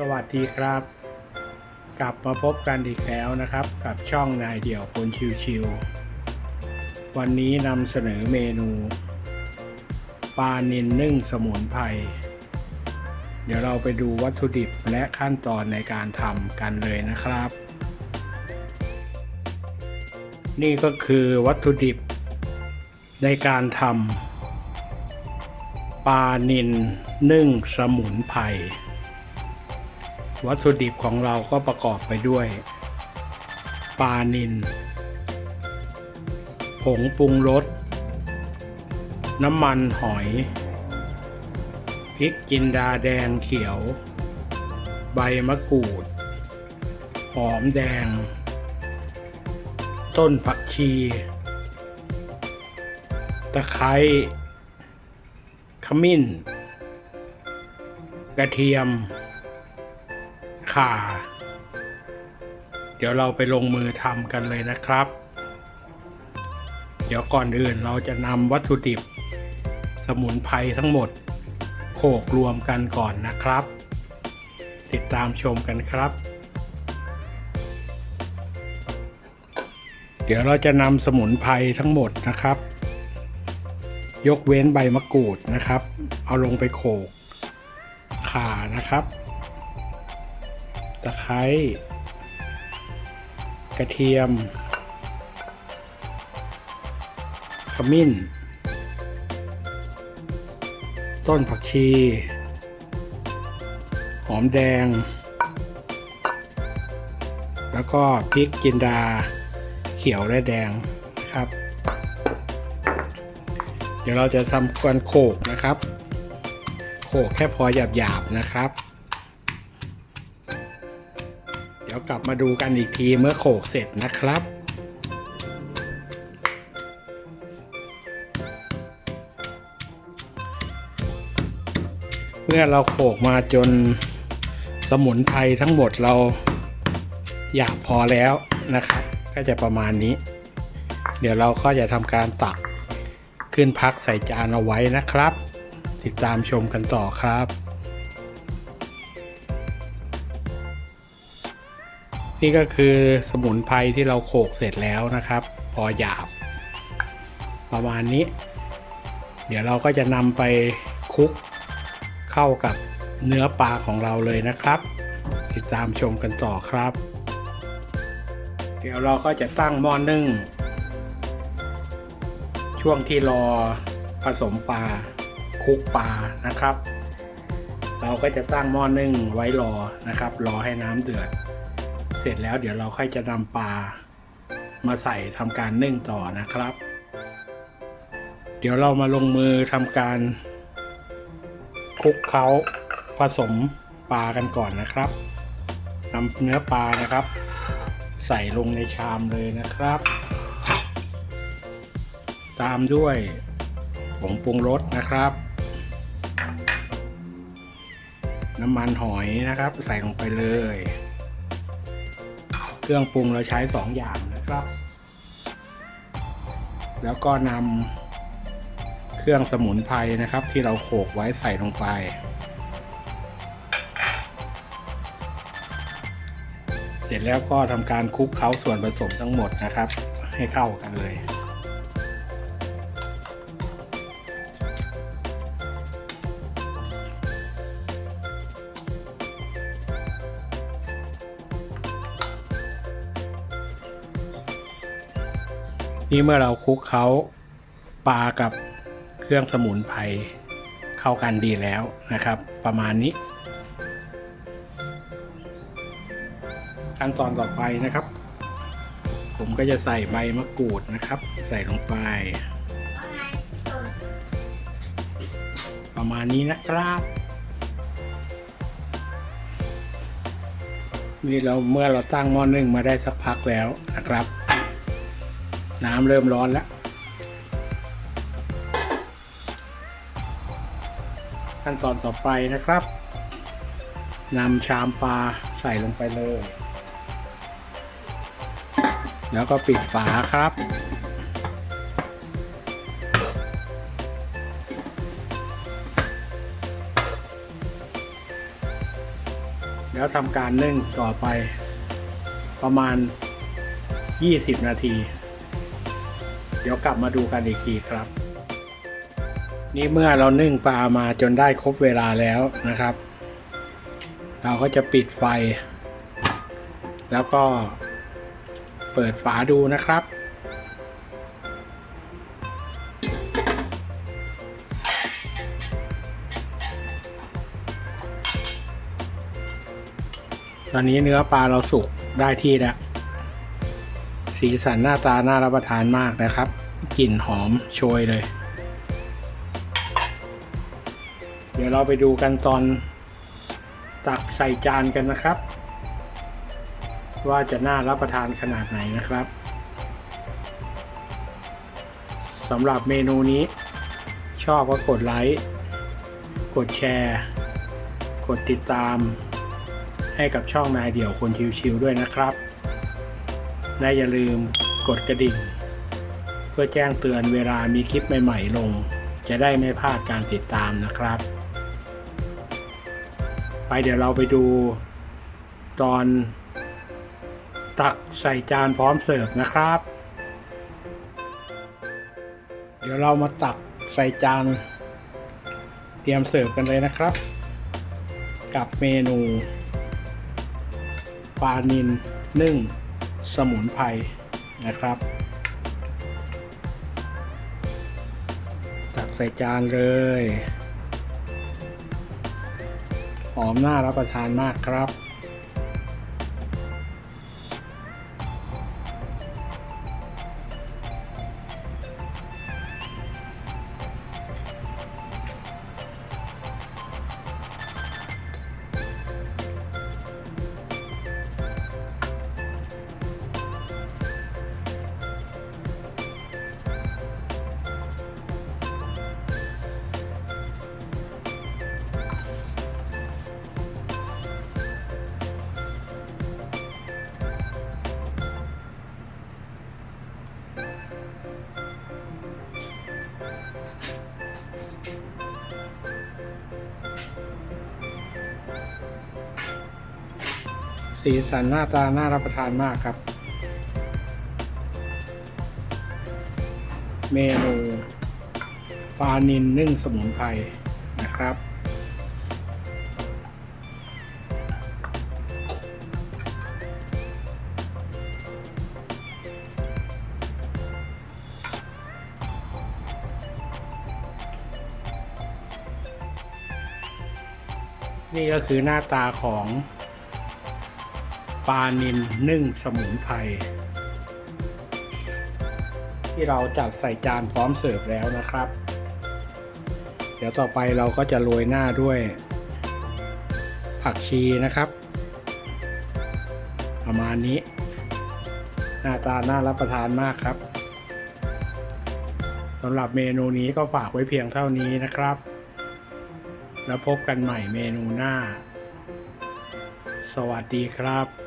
สวัสดีครับ กลับมาพบกันอีกแล้วนะครับ กับช่องนายเดี่ยวคนชิวๆวันนี้นำเสนอเมนูปลานินนึ่งสมุนไพรเดี๋ยวเราไปดูวัตถุดิบและขั้นตอนในการทำกันเลยนะครับ นี่ก็คือวัตถุดิบในการทำปลานินนึ่งสมุนไพร วัตถุดิบของเราก็ประกอบไปด้วยปลานินผงปรุงรส น้ำมันหอย พริกจินดาแดงเขียว ใบมะกรูด หอมแดง ต้นผักชี ตะไคร้ ขมิ้น กระเทียม ข่า เดี๋ยวเราไปลงมือทำกันเลยนะครับ เดี๋ยวก่อนอื่นเราจะนำวัตถุดิบ สมุนไพรทั้งหมด โขกรวมกันก่อนนะครับ ติดตามชมกันครับ เดี๋ยวเราจะนำสมุนไพรทั้งหมดนะครับยกเว้นใบมะกรูดนะครับ เอาลงไปโขกขานะครับ ตะไคร้กระเทียม ขมิ้น ต้นผักชี หอมแดง แล้วก็พริกจินดา เขียวและแดงนะครับ เดี๋ยวเราจะทำการโขกนะครับ โขกแค่พอหยาบๆนะครับ กลับมาดูกันอีกทีเมื่อโขกเสร็จนะครับเมื่อเราโขกมาจนสมุนไพรทั้งหมดเราหยาบพอแล้วนะครับ ก็จะประมาณนี้ เดี๋ยวเราก็จะทำการตักขึ้นพักใส่จานเอาไว้นะครับ ติดตามชมกันต่อครับ นี่ก็คือสมุนไพรที่เราโขลกเสร็จแล้วนะครับ พอหยาบ ประมาณนี้ เดี๋ยวเราก็จะนำไปคลุกเข้ากับเนื้อปลาของเราเลยนะครับ ติดตามชมกันต่อครับ เดี๋ยวเราก็จะตั้งหม้อนึ่ง ช่วงที่รอผสมปลาคลุกปลานะครับ เราก็จะตั้งหม้อนึ่งไว้รอนะครับ รอให้น้ำเดือด เสร็จแล้วเดี๋ยวเราค่อยจะนำปลามาใส่ทำการนึ่งต่อนะครับ เดี๋ยวเรามาลงมือทำการคลุกเคล้าผสมปลากันก่อนนะครับนำเนื้อปลานะครับ ใส่ลงในชามเลยนะครับ ตามด้วยผงปรุงรสนะครับ น้ำมันหอยนะครับ ใส่ลงไปเลย เครื่องปรุงเราใช้สองอย่างนะครับ แล้วก็นำเครื่องสมุนไพรนะครับ ที่เราโขลกไว้ใส่ลงไปเสร็จแล้วก็ทำการคลุกเคล้าส่วนผสมทั้งหมดนะครับ ให้เข้ากันเลย นี่เมื่อเราคลุกเคล้าปลากับเครื่องสมุนไพรเข้ากันดีแล้วนะครับ ประมาณนี้ ขั้นตอนต่อไปนะครับ ผมก็จะใส่ใบมะกรูดนะครับ ใส่ลงไปประมาณนี้นะครับนี่เราเมื่อเราตั้งหม้อนึ่งมาได้สักพักแล้วนะครับ น้ำเริ่มร้อนแล้ว ขั้นตอนต่อไปนะครับนำชามปลาใส่ลงไปเลย แล้วก็ปิดฝาครับ แล้วทำการนึ่งต่อไปประมาณ 20 นาที เดี๋ยวกลับมาดูกันอีกทีครับ นี่เมื่อเรานึ่งปลามาจนได้ครบเวลาแล้วนะครับ เราก็จะปิดไฟ แล้วก็เปิดฝาดูนะครับตอนนี้เนื้อปลาเราสุกได้ที่แล้ว สีสันหน้าตาน่ารับประทานมากนะครับ กลิ่นหอมโชยเลย เดี๋ยวเราไปดูกันตอนตักใส่จานกันนะครับ ว่าจะน่ารับประทานขนาดไหนนะครับสำหรับเมนูนี้ ชอบก็กดไลค์กดแชร์ กดติดตาม ให้กับช่องนายเดี่ยวคนชิวๆด้วยนะครับ และอย่าลืมกดกระดิ่ง เพื่อแจ้งเตือนเวลามีคลิปใหม่ๆลง จะได้ไม่พลาดการติดตามนะครับ ไปเดี๋ยวเราไปดู ตอนตักใส่จานพร้อมเสิร์ฟนะครับ เดี๋ยวเรามาตักใส่จานเตรียมเสิร์ฟกันเลยนะครับ กับเมนูปลานินนึ่ง สมุนไพรนะครับตักใส่จานเลย หอมน่ารับประทานมากครับ สีสันหน้าตาน่ารับประทานมากครับ เมนูปลานินนึ่งสมุนไพรนะครับ นี่ก็คือหน้าตาของ ปลานินนึ่งสมุนไพรที่เราจัดใส่จานพร้อมเสิร์ฟแล้วนะครับ เดี๋ยวต่อไปเราก็จะโรยหน้าด้วย ผักชีนะครับ ประมาณนี้ หน้าตาน่ารับประทานมากครับสำหรับเมนูนี้ก็ฝากไว้เพียงเท่านี้นะครับ แล้วพบกันใหม่เมนูหน้า สวัสดีครับ